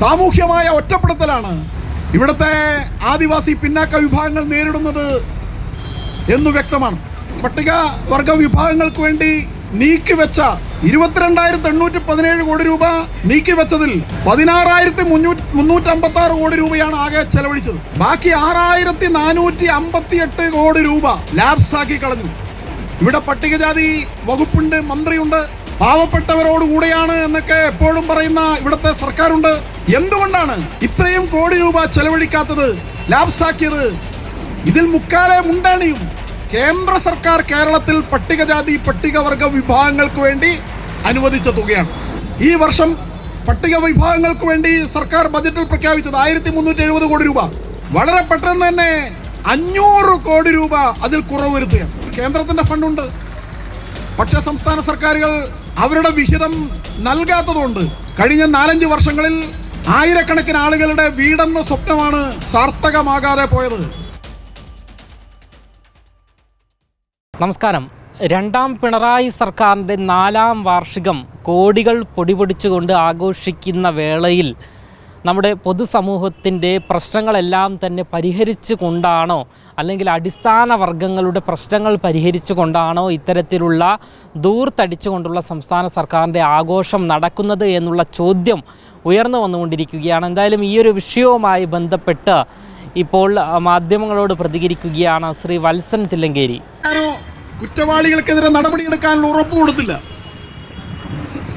സാമൂഹ്യമായ ഒറ്റപ്പെടുത്തലാണ് ഇവിടുത്തെ ആദിവാസി പിന്നാക്ക വിഭാഗങ്ങൾ നേരിടുന്നത് എന്നു വ്യക്തമാണ്. പട്ടിക വർഗ വിഭാഗങ്ങൾക്ക് വേണ്ടി നീക്കിവെച്ച ഇരുപത്തിരണ്ടായിരത്തി എണ്ണൂറ്റി പതിനേഴ് കോടി രൂപ നീക്കിവെച്ചതിൽ പതിനാറായിരത്തി മുന്നൂറ്റി മുന്നൂറ്റി അമ്പത്തി ആറ് കോടി രൂപയാണ് ആകെ ചെലവഴിച്ചത്. ബാക്കി ആറായിരത്തി നാനൂറ്റി അമ്പത്തി എട്ട് കോടി രൂപ ലാബ്സ് ആക്കി കളഞ്ഞു. ഇവിടെ പട്ടികജാതി വകുപ്പുണ്ട് മന്ത്രിയുണ്ട്. പാവപ്പെട്ടവരോട് കൂടെയാണ് എന്നൊക്കെ എപ്പോഴും പറയുന്ന ഇവിടുത്തെ സർക്കാരുണ്ട്. എന്തുകൊണ്ടാണ് ഇത്രയും കോടി രൂപ ചെലവഴിക്കാത്തത് ലാപ്സാക്കിയത്? ഇതിൽ മുക്കാലെ മുണ്ടാണിയും കേന്ദ്ര സർക്കാർ കേരളത്തിൽ പട്ടികജാതി പട്ടികവർഗ വിഭാഗങ്ങൾക്ക് വേണ്ടി അനുവദിച്ച തുകയാണ്. ഈ വർഷം പട്ടിക വിഭാഗങ്ങൾക്ക് വേണ്ടി സർക്കാർ ബജറ്റിൽ പ്രഖ്യാപിച്ചത് ആയിരത്തി മുന്നൂറ്റി എഴുപത് കോടി രൂപ. വളരെ പെട്ടെന്ന് തന്നെ അഞ്ഞൂറ് കോടി രൂപ അതിൽ കുറവ് വരുത്തുകയാണ്. കേന്ദ്രത്തിന്റെ ഫണ്ടുണ്ട്. പക്ഷേ സംസ്ഥാന സർക്കാരുകൾ അവരുടെ വിഹിതം നൽകാത്തതുകൊണ്ട് കഴിഞ്ഞ നാലഞ്ച് വർഷങ്ങളിൽ ആയിരക്കണക്കിന് ആളുകളുടെ വീടെന്ന സ്വപ്നമാണ് സാർത്ഥകമാകാതെ പോയത്. നമസ്കാരം. രണ്ടാം പിണറായി സർക്കാരിന്റെ നാലാം വാർഷികം കോടികൾ പൊടിപൊടിച്ചുകൊണ്ട് ആഘോഷിക്കുന്ന വേളയിൽ നമ്മുടെ പൊതുസമൂഹത്തിന്റെ പ്രശ്നങ്ങളെല്ലാം തന്നെ പരിഹരിച്ചു കൊണ്ടാണോ അല്ലെങ്കിൽ അടിസ്ഥാന വർഗങ്ങളുടെ പ്രശ്നങ്ങൾ പരിഹരിച്ചു കൊണ്ടാണോ ഇത്തരത്തിലുള്ള ദൂർത്തടിച്ചുകൊണ്ടുള്ള സംസ്ഥാന സർക്കാരിന്റെ ആഘോഷം നടക്കുന്നത് എന്നുള്ള ചോദ്യം ഉയർന്നു വന്നുകൊണ്ടിരിക്കുകയാണ്. എന്തായാലും ഈ ഒരു വിഷയവുമായി ബന്ധപ്പെട്ട് ഇപ്പോൾ മാധ്യമങ്ങളോട് പ്രതികരിക്കുകയാണ് ശ്രീ വത്സൻ തില്ലങ്കേരി. കുറ്റവാളികൾക്കെതിരെ നടപടിയെടുക്കാനുള്ള ഉറപ്പ് കൊടുത്തില്ല.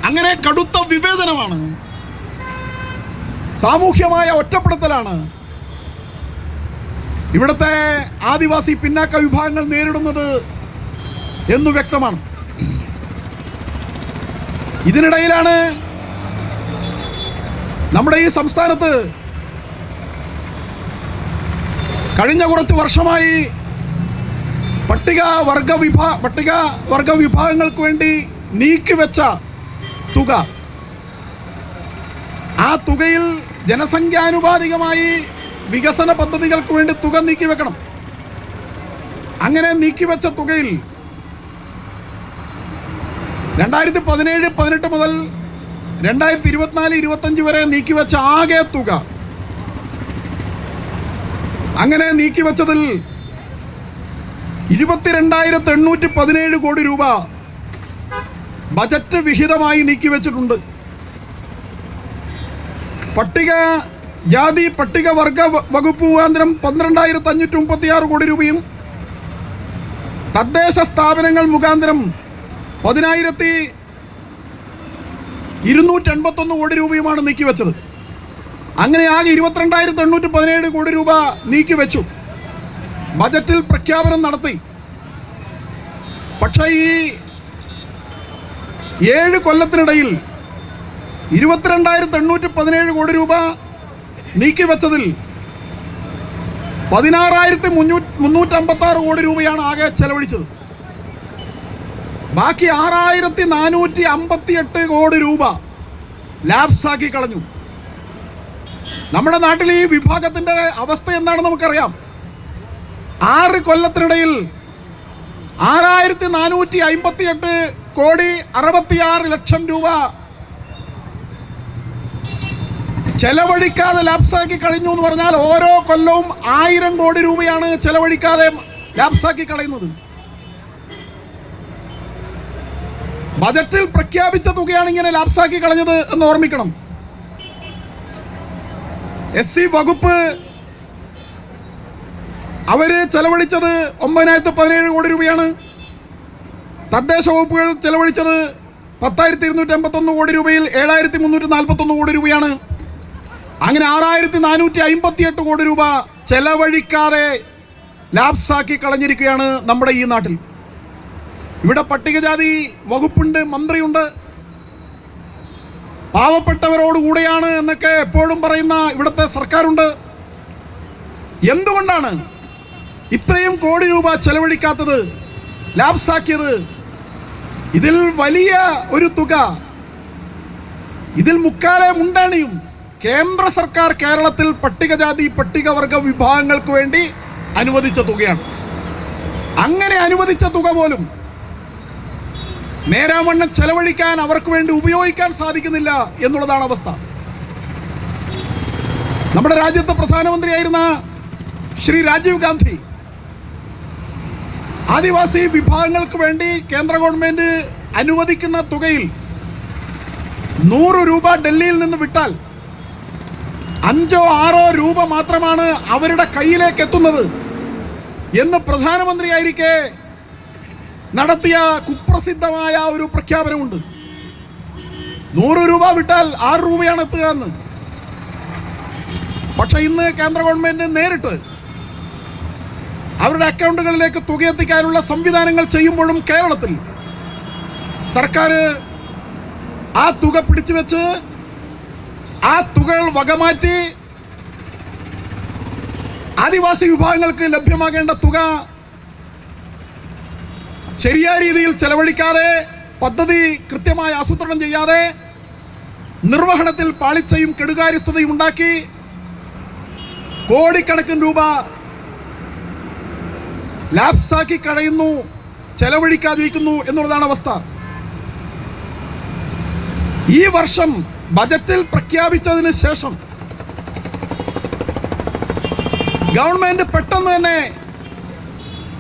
അങ്ങനെ കടുത്ത വിവേചനമാണ് സാമൂഹ്യമായ ഒറ്റപ്പെടുത്തലാണ്. ഇവിടുത്തെ ആദിവാസി പിന്നാക്ക വിഭാഗങ്ങൾ നേരിടുന്നത് എന്നു വ്യക്തമാണ്. ഇതിനിടയിലാണ് നമ്മുടെ ഈ സംസ്ഥാനത്ത് കഴിഞ്ഞ കുറച്ച് വർഷമായി പട്ടിക വർഗ വിഭാ പട്ടിക വർഗ വിഭാഗങ്ങൾക്ക് വേണ്ടി നീക്കിവെച്ച തുക. ആ തുകയിൽ ജനസംഖ്യാനുപാതികമായി വികസന പദ്ധതികൾക്ക് വേണ്ടി തുക നീക്കിവെക്കണം അങ്ങനെ നീക്കിവെച്ച തുകയിൽ രണ്ടായിരത്തി പതിനേഴ് പതിനെട്ട് മുതൽ രണ്ടായിരത്തി ഇരുപത്തിനാല് ഇരുപത്തഞ്ച് വരെ നീക്കിവെച്ച ആകെ തുക. അങ്ങനെ നീക്കിവെച്ചതിൽ ഇരുപത്തിരണ്ടായിരത്തി എണ്ണൂറ്റി പതിനേഴ് കോടി രൂപ ബജറ്റ് വിഹിതമായി നീക്കിവെച്ചിട്ടുണ്ട് പട്ടിക ജാതി പട്ടിക വർഗ വകുപ്പ് മുഖാന്തരം പന്ത്രണ്ടായിരത്തി അഞ്ഞൂറ്റി മുപ്പത്തി ആറ് കോടി രൂപയും തദ്ദേശ സ്ഥാപനങ്ങൾ മുഖാന്തരം പതിനായിരത്തി ഇരുന്നൂറ്റി എൺപത്തൊന്ന് കോടി രൂപയുമാണ് നീക്കിവെച്ചത്. അങ്ങനെ ആകെ ഇരുപത്തിരണ്ടായിരത്തി എണ്ണൂറ്റി പതിനേഴ് കോടി രൂപ നീക്കിവെച്ചു. ബജറ്റിൽ പ്രഖ്യാപനം നടത്തി. പക്ഷേ ഈ ഏഴ് കൊല്ലത്തിനിടയിൽ ഇരുപത്തിരണ്ടായിരത്തി എണ്ണൂറ്റി പതിനേഴ് കോടി രൂപ നീക്കിവെച്ചതിൽ പതിനാറായിരത്തി മുന്നൂറ്റി മുന്നൂറ്റി അമ്പത്തി ആറ് കോടി രൂപയാണ് ആകെ ചെലവഴിച്ചത്. ബാക്കി ആറായിരത്തി നാനൂറ്റി അമ്പത്തി എട്ട് കോടി രൂപ ലാബ്സ് ആക്കി കളഞ്ഞു. നമ്മുടെ നാട്ടിൽ ഈ വിഭാഗത്തിന്റെ അവസ്ഥ എന്താണെന്ന് നമുക്കറിയാം. ആറ് കൊല്ലത്തിനിടയിൽ ആറായിരത്തി നാനൂറ്റി അമ്പത്തി എട്ട് കോടി അറുപത്തിയാറ് ലക്ഷം രൂപ ചെലവഴിക്കാതെ ലാപ്സാക്കി കഴിഞ്ഞു എന്ന് പറഞ്ഞാൽ ഓരോ കൊല്ലവും ആയിരം കോടി രൂപയാണ് ചെലവഴിക്കാതെ ലാപ്സാക്കി കളയുന്നത്. ബജറ്റിൽ പ്രഖ്യാപിച്ച തുകയാണ് ഇങ്ങനെ ലാപ്സാക്കി കളഞ്ഞത് എന്ന് ഓർമ്മിക്കണം. എസ് സി വകുപ്പ് അവർ ചെലവഴിച്ചത് ഒമ്പതിനായിരത്തി പതിനേഴ് കോടി രൂപയാണ്. തദ്ദേശ വകുപ്പുകൾ ചെലവഴിച്ചത് പത്തായിരത്തി ഇരുന്നൂറ്റി അമ്പത്തൊന്ന് കോടി രൂപയിൽ ഏഴായിരത്തി മുന്നൂറ്റി നാൽപ്പത്തൊന്ന് കോടി രൂപയാണ്. അങ്ങനെ ആറായിരത്തി നാനൂറ്റി അമ്പത്തി എട്ട് കോടി രൂപ ചെലവഴിക്കാതെ ലാപ്സാക്കി കളഞ്ഞിരിക്കുകയാണ് നമ്മുടെ ഈ നാട്ടിൽ. ഇവിടെ പട്ടികജാതി വകുപ്പുണ്ട് മന്ത്രിയുണ്ട്. പാവപ്പെട്ടവരോട് കൂടെയാണ് എന്നൊക്കെ എപ്പോഴും പറയുന്ന ഇവിടുത്തെ സർക്കാരുണ്ട്. എന്തുകൊണ്ടാണ് ഇത്രയും കോടി രൂപ ചെലവഴിക്കാത്തത് ലാപ്സാക്കിയത്? ഇതിൽ വലിയ ഒരു തുക ഇതിൽ മുക്കാലെ മുണ്ടാണിയും കേന്ദ്ര സർക്കാർ കേരളത്തിൽ പട്ടികജാതി പട്ടികവർഗ വിഭാഗങ്ങൾക്ക് വേണ്ടി അനുവദിച്ച തുകയാണ്. അങ്ങനെ അനുവദിച്ച തുക പോലും നേരാവണ്ണം ചെലവഴിക്കാൻ അവർക്ക് വേണ്ടി ഉപയോഗിക്കാൻ സാധിക്കുന്നില്ല എന്നുള്ളതാണ് അവസ്ഥ. നമ്മുടെ രാജ്യത്തെ പ്രധാനമന്ത്രിയായിരുന്ന ശ്രീ രാജീവ് ഗാന്ധി ആദിവാസി വിഭാഗങ്ങൾക്ക് വേണ്ടി കേന്ദ്ര ഗവൺമെന്റ് അനുവദിക്കുന്ന തുകയിൽ നൂറ് രൂപ ഡൽഹിയിൽ നിന്ന് വിട്ടാൽ അഞ്ചോ ആറോ രൂപ മാത്രമാണ് അവരുടെ കയ്യിലേക്ക് എത്തുന്നത് എന്ന് പ്രധാനമന്ത്രിയായിരിക്കെ നടത്തിയ കുപ്രസിദ്ധമായ ഒരു പ്രഖ്യാപനമുണ്ട്. നൂറ് രൂപ വിട്ടാൽ ആറ് രൂപയാണ് എത്തുക എന്ന്. പക്ഷെ ഇന്ന് കേന്ദ്ര ഗവൺമെന്റ് നേരിട്ട് അവരുടെ അക്കൗണ്ടുകളിലേക്ക് തുക എത്തിക്കാനുള്ള സംവിധാനങ്ങൾ ചെയ്യുമ്പോഴും കേരളത്തിൽ സർക്കാർ ആ തുക പിടിച്ചു വെച്ച് ആ തുകകൾ വകമാറ്റി ആദിവാസി വിഭാഗങ്ങൾക്ക് ലഭ്യമാകേണ്ട തുക ശരിയായ രീതിയിൽ ചെലവഴിക്കാതെ പദ്ധതി കൃത്യമായി ആസൂത്രണം ചെയ്യാതെ നിർവഹണത്തിൽ പാളിച്ചയും കെടുകാര്യസ്ഥതയും ഉണ്ടാക്കി കോടിക്കണക്കിന് രൂപ ലാപ്സാക്കി കളയുന്നു ചെലവഴിക്കാതിരിക്കുന്നു എന്നുള്ളതാണ് അവസ്ഥ. ഈ വർഷം ബജറ്റിൽ പ്രഖ്യാപിച്ചതിന് ശേഷം ഗവൺമെന്റ് പെട്ടെന്ന് തന്നെ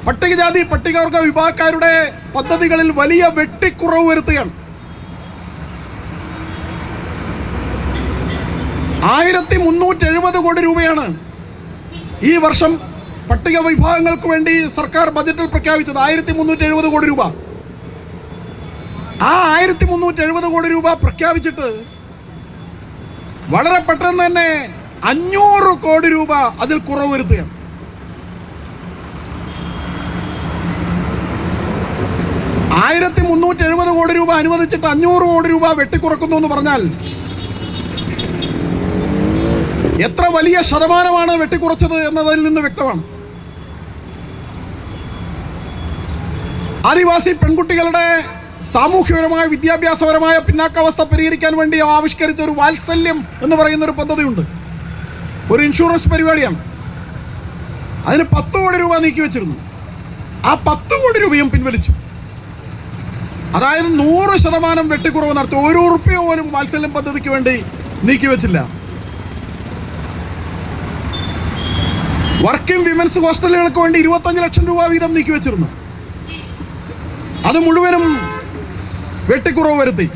പട്ടികജാതി പട്ടികവർഗ വിഭാഗക്കാരുടെ പദ്ധതികളിൽ വലിയ വെട്ടിക്കുറവ് വരുത്തുകയാണ്. ആയിരത്തി മുന്നൂറ്റി എഴുപത് കോടി രൂപയാണ് ഈ വർഷം പട്ടിക വിഭാഗങ്ങൾക്ക് വേണ്ടി സർക്കാർ ബജറ്റിൽ പ്രഖ്യാപിച്ചത്. ആയിരത്തി മുന്നൂറ്റി എഴുപത് കോടി രൂപ. ആ ആയിരത്തി മുന്നൂറ്റി എഴുപത് കോടി രൂപ പ്രഖ്യാപിച്ചിട്ട് വളരെ പെട്ടെന്ന് തന്നെ അഞ്ഞൂറ് കോടി രൂപ അതിൽ കുറവ് വരുത്തുകയാണ്. ആയിരത്തി മുന്നൂറ്റി എഴുപത് കോടി രൂപ അനുവദിച്ചിട്ട് അഞ്ഞൂറ് കോടി രൂപ വെട്ടിക്കുറക്കുന്നു എന്ന് പറഞ്ഞാൽ എത്ര വലിയ ശതമാനമാണ് വെട്ടിക്കുറച്ചത് എന്നതിൽ നിന്ന് വ്യക്തമാണ്. ആദിവാസി പെൺകുട്ടികളുടെ സാമൂഹ്യപരമായ വിദ്യാഭ്യാസപരമായ പിന്നാക്കാവസ്ഥ പരിഹരിക്കാൻ വേണ്ടി ആവിഷ്കരിച്ച ഒരു വാത്സല്യം എന്ന് പറയുന്ന ഒരു പദ്ധതിയുണ്ട്. ഒരു ഇൻഷുറൻസ് പരിപാടിയാണ്. അതിന് പത്ത് കോടി രൂപ നീക്കി വെച്ചിരുന്നു. ആ പത്ത് കോടി രൂപയും പിൻവലിച്ചു. അതായത് നൂറ് ശതമാനം വെട്ടിക്കുറവ് നടത്തി ഒരു ഉറുപ്പ്യ പോലും വാത്സല്യം പദ്ധതിക്ക് വേണ്ടി നീക്കി വെച്ചില്ല. വർക്കിംഗ് വിമൻസ് ഹോസ്റ്റലുകൾക്ക് വേണ്ടി ഇരുപത്തഞ്ച് ലക്ഷം രൂപ വീതം നീക്കി വെച്ചിരുന്നു. അത് മുഴുവനും വെട്ടിക്കുറവ് വരുത്തി.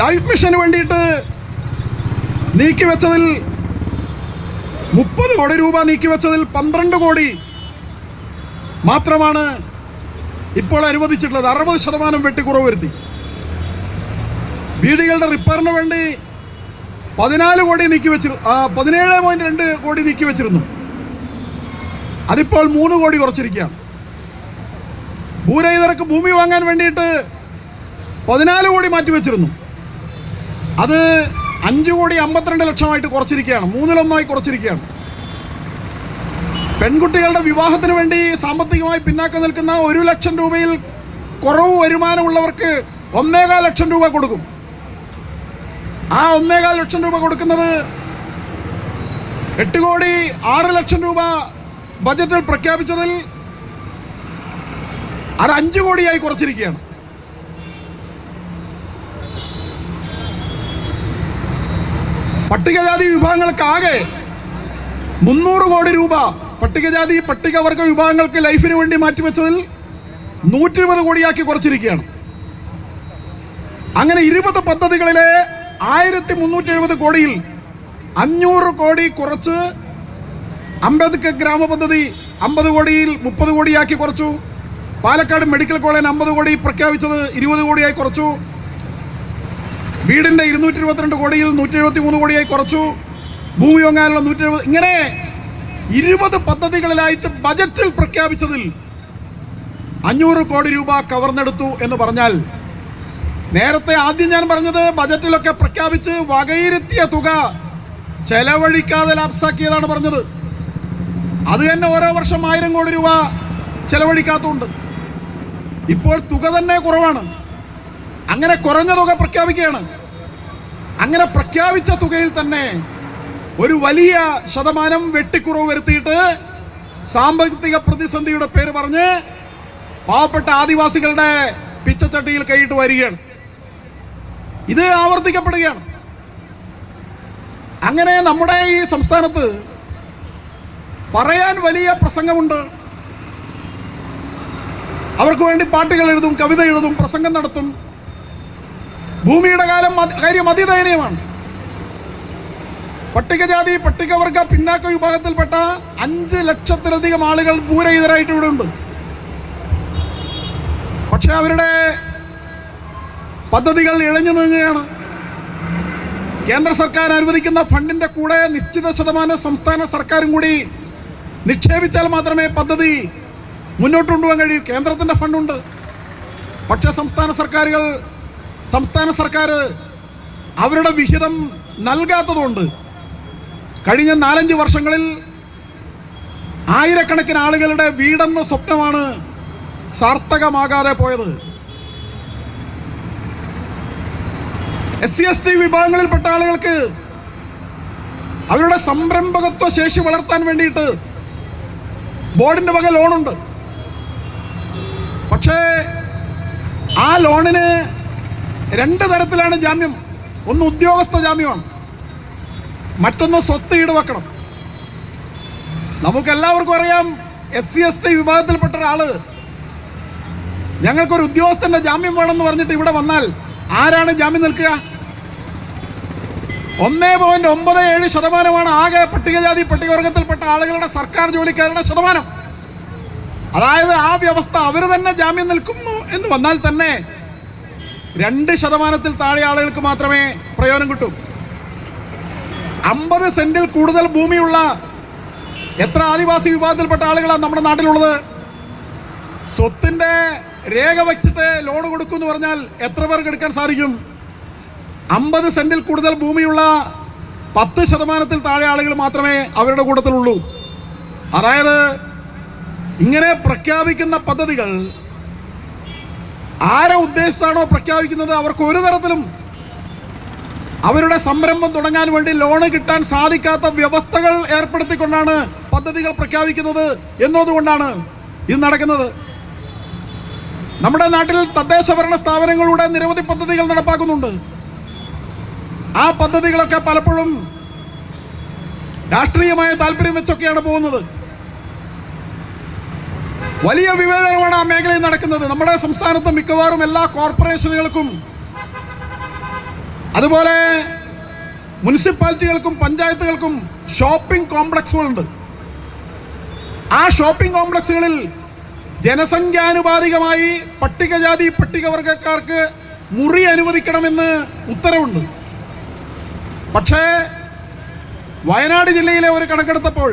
ലൈഫ് മിഷന് വേണ്ടിയിട്ട് നീക്കി വെച്ചതിൽ മുപ്പത് കോടി രൂപ നീക്കി വെച്ചതിൽ പന്ത്രണ്ട് കോടി മാത്രമാണ് ഇപ്പോൾ അനുവദിച്ചിട്ടുള്ളത്. അറുപത് ശതമാനം വെട്ടിക്കുറവ് വരുത്തി. വീടുകളുടെ റിപ്പയറിന് വേണ്ടി പതിനാല് കോടി നീക്കി വെച്ചിരുന്നു പതിനേഴ് പോയിന്റ് രണ്ട് കോടി നീക്കി വെച്ചിരുന്നു. അതിപ്പോൾ മൂന്ന് കോടി കുറച്ചിരിക്കുകയാണ്. ഭൂരഹിതർക്ക് ഭൂമി വാങ്ങാൻ വേണ്ടിയിട്ട് പതിനാല് കോടി മാറ്റിവെച്ചിരുന്നു. അത് അഞ്ച് കോടി അമ്പത്തിരണ്ട് ലക്ഷമായിട്ട് കുറച്ചിരിക്കുകയാണ്. മൂന്നിലൊന്നായി കുറച്ചിരിക്കുകയാണ്. പെൺകുട്ടികളുടെ വിവാഹത്തിന് വേണ്ടി സാമ്പത്തികമായി പിന്നാക്കം നിൽക്കുന്ന ഒരു ലക്ഷം രൂപയിൽ കുറവ് വരുമാനമുള്ളവർക്ക് ഒന്നേകാൽ ലക്ഷം രൂപ കൊടുക്കും. ആ ഒന്നേകാൽ ലക്ഷം രൂപ കൊടുക്കുന്നത് എട്ട് കോടി ആറ് ലക്ഷം രൂപ ബജറ്റിൽ പ്രഖ്യാപിച്ചതിൽ അത് അഞ്ചു കോടിയായി കുറച്ചിരിക്കുകയാണ്. പട്ടികജാതി വിഭാഗങ്ങൾക്കാകെ മുന്നൂറ് കോടി രൂപ പട്ടികജാതി പട്ടികവർഗ വിഭാഗങ്ങൾക്ക് ലൈഫിന് വേണ്ടി മാറ്റിവെച്ചതിൽ നൂറ്റി ഇരുപത് കോടിയാക്കി കുറച്ചിരിക്കുകയാണ്. അങ്ങനെ ഇരുപത് പദ്ധതികളിലെ ആയിരത്തി മുന്നൂറ്റി എഴുപത് കോടിയിൽ അഞ്ഞൂറ് കോടി കുറച്ച് അംബേദ്കർ ഗ്രാമ പദ്ധതി അമ്പത് കോടിയിൽ മുപ്പത് കോടിയാക്കി കുറച്ചു. പാലക്കാട് മെഡിക്കൽ കോളേജ് അമ്പത് കോടി പ്രഖ്യാപിച്ചത് ഇരുപത് കോടിയായി കുറച്ചു. വീടിന്റെ ഇരുന്നൂറ്റി ഇരുപത്തിരണ്ട് കോടിയിൽ നൂറ്റി എഴുപത്തി മൂന്ന് കോടിയായി കുറച്ചു. ഭൂമി വാങ്ങാനുള്ള നൂറ്റി എഴുപത് ഇങ്ങനെ ഇരുപത് പദ്ധതികളിലായിട്ട് ബജറ്റിൽ പ്രഖ്യാപിച്ചതിൽ അഞ്ഞൂറ് കോടി രൂപ കവർന്നെടുത്തു എന്ന് പറഞ്ഞാൽ നേരത്തെ ആദ്യം ഞാൻ പറഞ്ഞത് ബജറ്റിലൊക്കെ പ്രഖ്യാപിച്ച് വകയിരുത്തിയ തുക ചെലവഴിക്കാതെ ലാപ്സാക്കിയതാണ് പറഞ്ഞത്. അത് തന്നെ ഓരോ വർഷം ആയിരം കോടി രൂപ ചെലവഴിക്കാത്തതുണ്ട്. ഇപ്പോൾ തുക തന്നെ കുറവാണ്. അങ്ങനെ കുറഞ്ഞ തുക പ്രഖ്യാപിക്കുകയാണ്. അങ്ങനെ പ്രഖ്യാപിച്ച തുകയിൽ തന്നെ ഒരു വലിയ ശതമാനം വെട്ടിക്കുറവ് വരുത്തിയിട്ട് സാമ്പത്തിക പ്രതിസന്ധിയുടെ പേര് പറഞ്ഞ് പാവപ്പെട്ട ആദിവാസികളുടെ പിച്ചച്ചട്ടിയിൽ കൈയിട്ട് വരികയാണ്. ഇത് ആവർത്തിക്കപ്പെടുകയാണ്. അങ്ങനെ നമ്മുടെ ഈ സംസ്ഥാനത്ത് പറയാൻ വലിയ പ്രസംഗമുണ്ട്. അവർക്ക് വേണ്ടി പാട്ടുകൾ എഴുതും കവിത എഴുതും പ്രസംഗം നടത്തും. ഭൂമിയുടെ കാലം കാര്യം അതിദയനീയമാണ്. പട്ടികജാതി പട്ടികവർഗ പിന്നാക്ക വിഭാഗത്തിൽപ്പെട്ട അഞ്ച് ലക്ഷത്തിലധികം ആളുകൾ ഭൂരഹിതരായിട്ട് ഇവിടെ ഉണ്ട്. പക്ഷെ അവരുടെ പദ്ധതികൾ ഇഴഞ്ഞു നീങ്ങുകയാണ്. കേന്ദ്ര സർക്കാർ അനുവദിക്കുന്ന ഫണ്ടിന്റെ കൂടെ നിശ്ചിത ശതമാനം സംസ്ഥാന സർക്കാരും കൂടി നിക്ഷേപിച്ചാൽ മാത്രമേ പദ്ധതി മുന്നോട്ട് കൊണ്ടുപോകാൻ കഴിയും. കേന്ദ്രത്തിന്റെ ഫണ്ടുണ്ട്. പക്ഷേ സംസ്ഥാന സർക്കാരുകൾ സംസ്ഥാന സർക്കാർ അവരുടെ വിഹിതം നൽകാത്തതുകൊണ്ട് കഴിഞ്ഞ നാലഞ്ച് വർഷങ്ങളിൽ ആയിരക്കണക്കിന് ആളുകളുടെ വീടെന്ന സ്വപ്നമാണ് സാർത്ഥകമാകാതെ പോയത്. എസ് സി എസ് ടി വിഭാഗങ്ങളിൽപ്പെട്ട ആളുകൾക്ക് അവരുടെ സംരംഭകത്വ ശേഷി വളർത്താൻ വേണ്ടിയിട്ട് ബോർഡിന്റെ വക ലോണുണ്ട് പക്ഷേ ആ ലോണിന് രണ്ട് തരത്തിലാണ് ജാമ്യം. ഒന്ന് ഉദ്യോഗസ്ഥ ജാമ്യമാണ്. മറ്റൊന്ന് സ്വത്ത് ഈടുവെക്കണം നമുക്കെല്ലാവർക്കും അറിയാം എസ് സി എസ് ടി വിഭാഗത്തിൽപ്പെട്ട ഒരാൾ. ഞങ്ങൾക്കൊരു ഉദ്യോഗസ്ഥന്റെ ജാമ്യം വേണമെന്ന് പറഞ്ഞിട്ട് ഇവിടെ വന്നാൽ ആരാണ് ജാമ്യം നിൽക്കുക? ഒന്നേ പോയിന്റ് ഒമ്പത് ഏഴ് ശതമാനമാണ് ആകെ പട്ടികജാതി പട്ടികവർഗത്തിൽപ്പെട്ട ആളുകളുടെ സർക്കാർ ജോലിക്കാരുടെ ശതമാനം. അതായത് ആ വ്യവസ്ഥ അവർ തന്നെ ജാമ്യം നിൽക്കുന്നു എന്ന് വന്നാൽ തന്നെ രണ്ട് ശതമാനത്തിൽ താഴെ ആളുകൾക്ക് മാത്രമേ പ്രയോജനം കിട്ടൂ. അമ്പത് സെന്റിൽ കൂടുതൽ ഭൂമിയുള്ള എത്ര ആദിവാസി വിഭാഗത്തിൽപ്പെട്ട ആളുകളാണ് നമ്മുടെ നാട്ടിലുള്ളത്? സ്വത്തിന്റെ രേഖ വെച്ചിട്ട് ലോൺ കൊടുക്കുമെന്ന് പറഞ്ഞാൽ എത്ര പേർക്ക് എടുക്കാൻ സാധിക്കും? അമ്പത് സെന്റിൽ കൂടുതൽ ഭൂമിയുള്ള പത്ത് ശതമാനത്തിൽ താഴെ ആളുകൾ മാത്രമേ അവരുടെ കൂട്ടത്തിലുള്ളൂ. അതായത് ഇങ്ങനെ പ്രഖ്യാപിക്കുന്ന പദ്ധതികൾ ആരെ ഉദ്ദേശിച്ചാണോ പ്രഖ്യാപിക്കുന്നത്? അവർക്ക് ഒരു തരത്തിലും അവരുടെ സംരംഭം തുടങ്ങാൻ വേണ്ടി ലോണ് കിട്ടാൻ സാധിക്കാത്ത വ്യവസ്ഥകൾ ഏർപ്പെടുത്തിക്കൊണ്ടാണ് പദ്ധതികൾ പ്രഖ്യാപിക്കുന്നത് എന്നതുകൊണ്ടാണ് ഇത് നടക്കുന്നത്. നമ്മുടെ നാട്ടിൽ തദ്ദേശ ഭരണ സ്ഥാപനങ്ങളുടെ നിരവധി പദ്ധതികൾ നടപ്പാക്കുന്നുണ്ട്. ആ പദ്ധതികളൊക്കെ പലപ്പോഴും രാഷ്ട്രീയമായ താല്പര്യം വെച്ചൊക്കെയാണ് പോകുന്നത്. വലിയ വിവേചനമാണ് ആ മേഖലയിൽ നടക്കുന്നത്. നമ്മുടെ സംസ്ഥാനത്ത് മിക്കവാറും എല്ലാ കോർപ്പറേഷനുകൾക്കും അതുപോലെ മുനിസിപ്പാലിറ്റികൾക്കും പഞ്ചായത്തുകൾക്കും ഷോപ്പിംഗ് കോംപ്ലക്സുകളുണ്ട്. ആ ഷോപ്പിംഗ് കോംപ്ലക്സുകളിൽ ജനസംഖ്യാനുപാതികമായി പട്ടികജാതി പട്ടികവർഗക്കാർക്ക് മുറി അനുവദിക്കണമെന്ന് ഉത്തരവുണ്ട്. പക്ഷേ വയനാട് ജില്ലയിലെ ഒരു കണക്കെടുത്തപ്പോൾ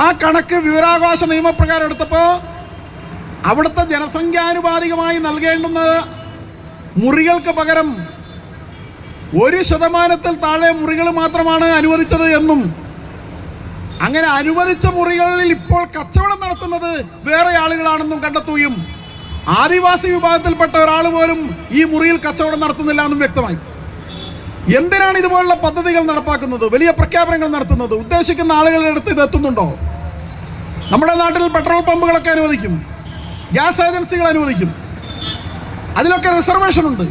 ആ കണക്ക് വിവരാവകാശ നിയമപ്രകാരം എടുത്തപ്പോൾ അവിടുത്തെ ജനസംഖ്യാനുപാതികമായി നൽകേണ്ടുന്ന മുറികൾക്ക് പകരം ഒരു ശതമാനത്തിൽ താഴെ മുറികൾ മാത്രമാണ് അനുവദിച്ചത് എന്നും അങ്ങനെ അനുവദിച്ച മുറികളിൽ ഇപ്പോൾ കച്ചവടം നടത്തുന്നത് വേറെ ആളുകളാണെന്നും കണ്ടെത്തുകയും ആദിവാസി വിഭാഗത്തിൽപ്പെട്ട ഒരാൾ പോലും ഈ മുറിയിൽ കച്ചവടം നടത്തുന്നില്ല എന്നും വ്യക്തമായി. എന്തിനാണ് ഇതുപോലുള്ള പദ്ധതികൾ നടപ്പാക്കുന്നത്? വലിയ പ്രഖ്യാപനങ്ങൾ നടത്തുന്നത്? ഉദ്ദേശിക്കുന്ന ആളുകളുടെ അടുത്ത് ഇത് എത്തുന്നുണ്ടോ? നമ്മുടെ നാട്ടിൽ പെട്രോൾ പമ്പുകളൊക്കെ അനുവദിക്കും. ഗ്യാസ് ഏജൻസികൾ അനുവദിക്കും. അതിലൊക്കെ റിസർവേഷൻ ഉണ്ട്.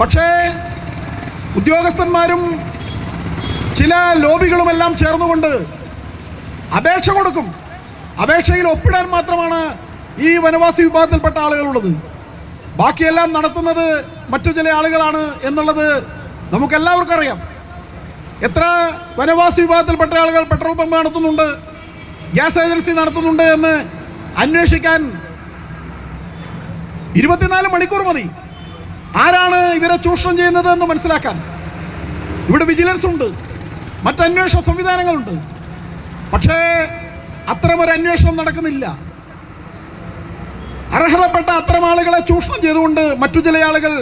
പക്ഷേ ഉദ്യോഗസ്ഥന്മാരും ചില ലോബികളുമെല്ലാം ചേർന്നുകൊണ്ട് അപേക്ഷ കൊടുക്കും. അപേക്ഷയിൽ ഒപ്പിടാൻ മാത്രമാണ് ഈ വനവാസി വിഭാഗത്തിൽപ്പെട്ട ആളുകളുള്ളത്. ബാക്കിയെല്ലാം നടത്തുന്നത് മറ്റു ചില ആളുകളാണ് എന്നുള്ളത് നമുക്കെല്ലാവർക്കും അറിയാം. എത്ര വനവാസി വിഭാഗത്തിൽപ്പെട്ട ആളുകൾ പെട്രോൾ പമ്പ് നടത്തുന്നുണ്ട് ഗ്യാസ് ഏജൻസി നടത്തുന്നുണ്ട് എന്ന് അന്വേഷിക്കാൻ ഇരുപത്തിനാല് മണിക്കൂർ മതി. ആരാണ് ഇവരെ ചൂഷണം ചെയ്യുന്നത് എന്ന് മനസ്സിലാക്കാൻ? ഇവിടെ വിജിലൻസ് ഉണ്ട് മറ്റന്വേഷണ സംവിധാനങ്ങളുണ്ട്. പക്ഷേ അത്തരമൊരു അന്വേഷണം നടക്കുന്നില്ല. അർഹതപ്പെട്ട അത്തരം ആളുകളെ ചൂഷണം ചെയ്തുകൊണ്ട് മറ്റു ചില ആളുകൾ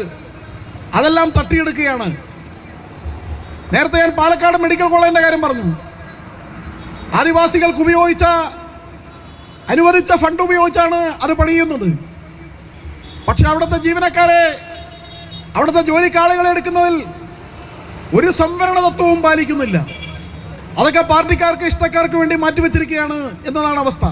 അതെല്ലാം തട്ടിയെടുക്കുകയാണ്. നേരത്തെ ഞാൻ പാലക്കാട് മെഡിക്കൽ കോളേജിന്റെ കാര്യം പറഞ്ഞു. ആദിവാസികൾക്ക് ഉപയോഗിച്ച അനുവദിച്ച ഫണ്ട് ഉപയോഗിച്ചാണ് അത് പണിയുന്നത്. പക്ഷെ അവിടുത്തെ ജീവനക്കാരെ അവിടുത്തെ ജോലിക്കാളുകളെ എടുക്കുന്നതിൽ ഒരു സംവരണ തത്വവും പാലിക്കുന്നില്ല. അതൊക്കെ പാർട്ടിക്കാർക്ക് ഇഷ്ടക്കാർക്ക് വേണ്ടി മാറ്റിവെച്ചിരിക്കുകയാണ് എന്നതാണ് അവസ്ഥ.